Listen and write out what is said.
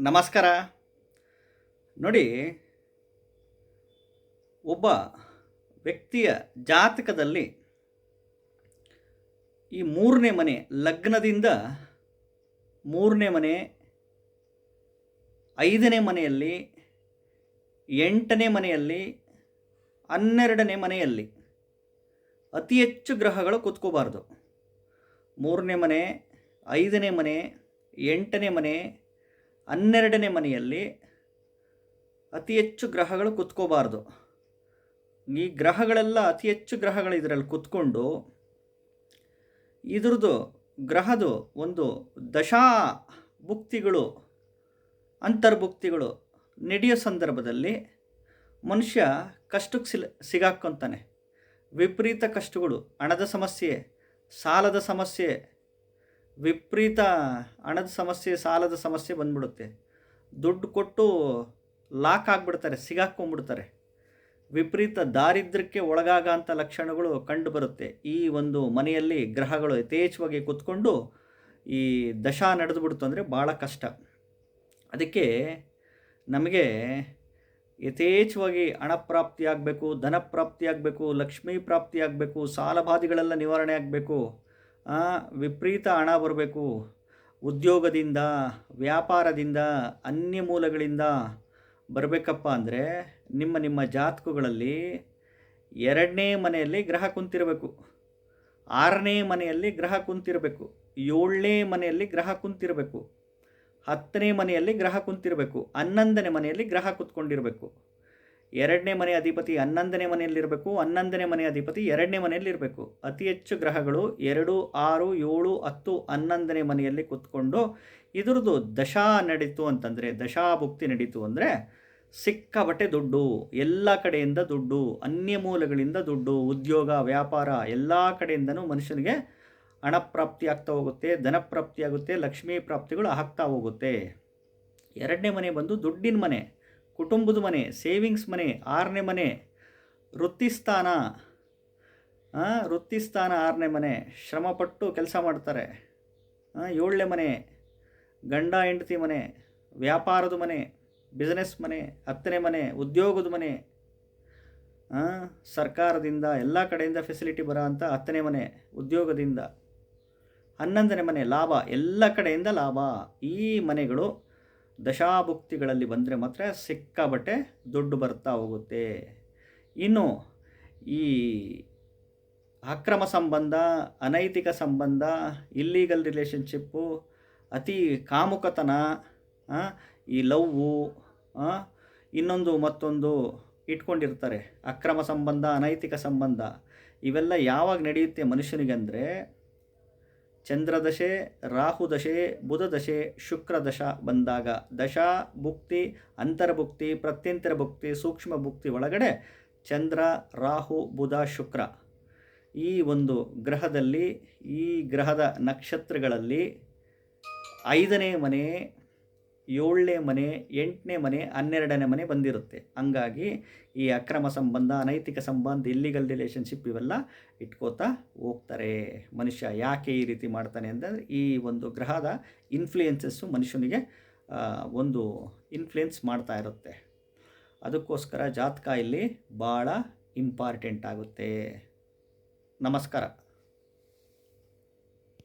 ನಮಸ್ಕಾರ. ನೋಡಿ, ಒಬ್ಬ ವ್ಯಕ್ತಿಯ ಜಾತಕದಲ್ಲಿ ಈ ಮೂರನೇ ಮನೆ ಲಗ್ನದಿಂದ ಮೂರನೇ ಮನೆ, ಐದನೇ ಮನೆಯಲ್ಲಿ, ಎಂಟನೇ ಮನೆಯಲ್ಲಿ, ಹನ್ನೆರಡನೇ ಮನೆಯಲ್ಲಿ ಅತಿ ಹೆಚ್ಚು ಗ್ರಹಗಳು ಕೂತ್ಕೋಬಾರ್ದು. ಮೂರನೇ ಮನೆ, ಐದನೇ ಮನೆ, ಎಂಟನೇ ಮನೆ ಹನ್ನೆರಡನೇ ಮನೆಯಲ್ಲಿ ಅತಿ ಹೆಚ್ಚು ಗ್ರಹಗಳು ಕುತ್ಕೋಬಾರ್ದು. ಈ ಗ್ರಹಗಳೆಲ್ಲ ಅತಿ ಹೆಚ್ಚು ಗ್ರಹಗಳು ಇದರಲ್ಲಿ ಕುತ್ಕೊಂಡು ಇದ್ರದ್ದು ಗ್ರಹದು ಒಂದು ದಶಾ ಭುಕ್ತಿಗಳು, ಅಂತರ್ಭುಕ್ತಿಗಳು ನಡೆಯೋ ಸಂದರ್ಭದಲ್ಲಿ ಮನುಷ್ಯ ಕಷ್ಟಕ್ಕೆ ಸಿಲ್, ಸಿಗಾಕ್ಕೊಂತಾನೆ. ವಿಪರೀತ ಕಷ್ಟಗಳು, ಹಣದ ಸಮಸ್ಯೆ, ಸಾಲದ ಸಮಸ್ಯೆ ವಿಪರೀತ ಹಣದ ಸಮಸ್ಯೆ, ಸಾಲದ ಸಮಸ್ಯೆ ಬಂದ್ಬಿಡುತ್ತೆ. ದುಡ್ಡು ಕೊಟ್ಟು ಲಾಕ್ ಆಗಿಬಿಡ್ತಾರೆ, ಸಿಗಾಕ್ಕೊಂಡ್ಬಿಡ್ತಾರೆ. ವಿಪರೀತ ದಾರಿದ್ರ್ಯಕ್ಕೆ ಒಳಗಾಗಂಥ ಲಕ್ಷಣಗಳು ಕಂಡು ಬರುತ್ತೆ ಈ ಒಂದು ಮನೆಯಲ್ಲಿ ಗ್ರಹಗಳು ಯಥೇಚ್ಛವಾಗಿ ಕೂತ್ಕೊಂಡು ಈ ದಶಾ ನಡೆದುಬಿಡ್ತು ಅಂದರೆ ಭಾಳ ಕಷ್ಟ. ಅದಕ್ಕೆ ನಮಗೆ ಯಥೇಚ್ಛವಾಗಿ ಹಣ ಪ್ರಾಪ್ತಿಯಾಗಬೇಕು ಧನ ಪ್ರಾಪ್ತಿ ಆಗಬೇಕು, ಲಕ್ಷ್ಮೀ ಪ್ರಾಪ್ತಿ ಆಗಬೇಕು, ಸಾಲಬಾಧೆಗಳೆಲ್ಲ ನಿವಾರಣೆ ಆಗಬೇಕು. ವಿಪರೀತ ಹಣ ಬರಬೇಕು. ಉದ್ಯೋಗದಿಂದ, ವ್ಯಾಪಾರದಿಂದ, ಅನ್ಯ ಮೂಲಗಳಿಂದ ಬರಬೇಕಪ್ಪ ಅಂದರೆ ನಿಮ್ಮ ನಿಮ್ಮ ಜಾತಕಗಳಲ್ಲಿ ಎರಡನೇ ಮನೆಯಲ್ಲಿ ಗ್ರಹ ಕುಂತಿರಬೇಕು. ಆರನೇ ಮನೆಯಲ್ಲಿ ಗ್ರಹ ಕುಂತಿರಬೇಕು. ಏಳನೇ ಮನೆಯಲ್ಲಿ ಗ್ರಹ ಕುಂತಿರಬೇಕು. ಹತ್ತನೇ ಮನೆಯಲ್ಲಿ ಗ್ರಹ ಕುಂತಿರಬೇಕು. ಹನ್ನೊಂದನೇ ಮನೆಯಲ್ಲಿ ಗ್ರಹ ಕುತ್ಕೊಂಡಿರಬೇಕು. ಎರಡನೇ ಮನೆ ಅಧಿಪತಿ ಹನ್ನೊಂದನೇ ಮನೆಯಲ್ಲಿರಬೇಕು, ಹನ್ನೊಂದನೇ ಮನೆ ಅಧಿಪತಿ ಎರಡನೇ ಮನೆಯಲ್ಲಿರಬೇಕು. ಅತಿ ಹೆಚ್ಚು ಗ್ರಹಗಳು ಎರಡು, ಆರು, ಏಳು, ಹತ್ತು, ಹನ್ನೊಂದನೇ ಮನೆಯಲ್ಲಿ ಕುತ್ಕೊಂಡು ಇದ್ರದ್ದು ದಶಾ ನಡೀತು ಅಂತಂದರೆ ದಶಾಭುಕ್ತಿ ನಡೀತು ಅಂದರೆ ಸಿಕ್ಕಾಬಟ್ಟೆ ದುಡ್ಡು, ಎಲ್ಲ ಕಡೆಯಿಂದ ದುಡ್ಡು, ಅನ್ಯ ಮೂಲಗಳಿಂದ ದುಡ್ಡು, ಉದ್ಯೋಗ, ವ್ಯಾಪಾರ ಎಲ್ಲ ಕಡೆಯಿಂದನೂ ಮನುಷ್ಯನಿಗೆ ಹಣ ಪ್ರಾಪ್ತಿ ಆಗ್ತಾ ಹೋಗುತ್ತೆ, ಧನ ಪ್ರಾಪ್ತಿ ಆಗುತ್ತೆ, ಲಕ್ಷ್ಮೀ ಪ್ರಾಪ್ತಿಗಳು ಆಗ್ತಾ ಹೋಗುತ್ತೆ. ಎರಡನೇ ಮನೆ ಬಂದು ದುಡ್ಡಿನ ಮನೆ. ಕುಟುಂಬದ ಮನೆ ಸೇವಿಂಗ್ಸ್ ಮನೆ, ಆರನೇ ಮನೆ ವೃತ್ತಿಸ್ಥಾನ ವೃತ್ತಿಸ್ಥಾನ ಆರನೇ ಮನೆ, ಶ್ರಮಪಟ್ಟು ಕೆಲಸ ಮಾಡ್ತಾರೆ. ಏಳನೇ ಮನೆ, ಗಂಡ, ಹೆಂಡತಿ ಮನೆ, ವ್ಯಾಪಾರದ ಮನೆ ಬಿಸ್ನೆಸ್ ಮನೆ, ಹತ್ತನೇ ಮನೆ, ಉದ್ಯೋಗದ ಮನೆ ಸರ್ಕಾರದಿಂದ, ಎಲ್ಲ ಕಡೆಯಿಂದ ಫೆಸಿಲಿಟಿ ಬರೋ ಅಂಥ ಹತ್ತನೇ ಮನೆ, ಉದ್ಯೋಗದಿಂದ. ಹನ್ನೊಂದನೇ ಮನೆ, ಲಾಭ, ಎಲ್ಲ ಕಡೆಯಿಂದ ಲಾಭ. ಈ ಮನೆಗಳು ದಶಾಭುಕ್ತಿಗಳಲ್ಲಿ ಬಂದರೆ ಮಾತ್ರ ಸಿಕ್ಕಾಬಟ್ಟೆ ದುಡ್ಡು ಬರ್ತಾ ಹೋಗುತ್ತೆ. ಇನ್ನು ಈ ಅಕ್ರಮ ಸಂಬಂಧ, ಅನೈತಿಕ ಸಂಬಂಧ ಇಲ್ಲೀಗಲ್ ರಿಲೇಷನ್ಶಿಪ್ಪು ಅತಿ ಕಾಮುಕತನ ಈ ಲವ್ವು ಇನ್ನೊಂದು ಮತ್ತೊಂದು ಇಟ್ಕೊಂಡಿರ್ತಾರೆ. ಅಕ್ರಮ ಸಂಬಂಧ, ಅನೈತಿಕ ಸಂಬಂಧ, ಇವೆಲ್ಲ ಯಾವಾಗ ನಡೆಯುತ್ತೆ ಮನುಷ್ಯನಿಗೆ ಅಂದರೆ ಚಂದ್ರದಶೆ, ರಾಹುದಶೆ, ಬುಧದಶೆ, ಶುಕ್ರದಶ ಬಂದಾಗ ದಶಾ ಭುಕ್ತಿ, ಅಂತರ್ಭುಕ್ತಿ ಪ್ರತ್ಯಂತರ ಭುಕ್ತಿ ಸೂಕ್ಷ್ಮ ಭುಕ್ತಿ ಒಳಗಡೆ ಚಂದ್ರ, ರಾಹು, ಬುಧ, ಶುಕ್ರ. ಈ ಒಂದು ಗ್ರಹದಲ್ಲಿ, ಈ ಗ್ರಹದ ನಕ್ಷತ್ರಗಳಲ್ಲಿ ಐದನೇ ಮನೆ ಏಳನೇ ಮನೆ, ಎಂಟನೇ ಮನೆ, ಹನ್ನೆರಡನೇ ಮನೆ ಬಂದಿರುತ್ತೆ. ಹಂಗಾಗಿ ಈ ಅಕ್ರಮ ಸಂಬಂಧ, ಅನೈತಿಕ ಸಂಬಂಧ ಇಲ್ಲಿಗಲ್ ರಿಲೇಷನ್ಶಿಪ್ ಇವೆಲ್ಲ ಇಟ್ಕೋತಾ ಹೋಗ್ತಾರೆ. ಮನುಷ್ಯ ಯಾಕೆ ಈ ರೀತಿ ಮಾಡ್ತಾನೆ ಅಂತಂದರೆ ಈ ಒಂದು ಗ್ರಹದ ಇನ್ಫ್ಲೂಯೆನ್ಸಸ್ಸು ಮನುಷ್ಯನಿಗೆ ಒಂದು ಇನ್ಫ್ಲುಯೆನ್ಸ್ ಮಾಡ್ತಾ ಇರುತ್ತೆ. ಅದಕ್ಕೋಸ್ಕರ ಜಾತಕ ಇಲ್ಲಿ ಭಾಳ ಇಂಪಾರ್ಟೆಂಟ್ ಆಗುತ್ತೆ. ನಮಸ್ಕಾರ.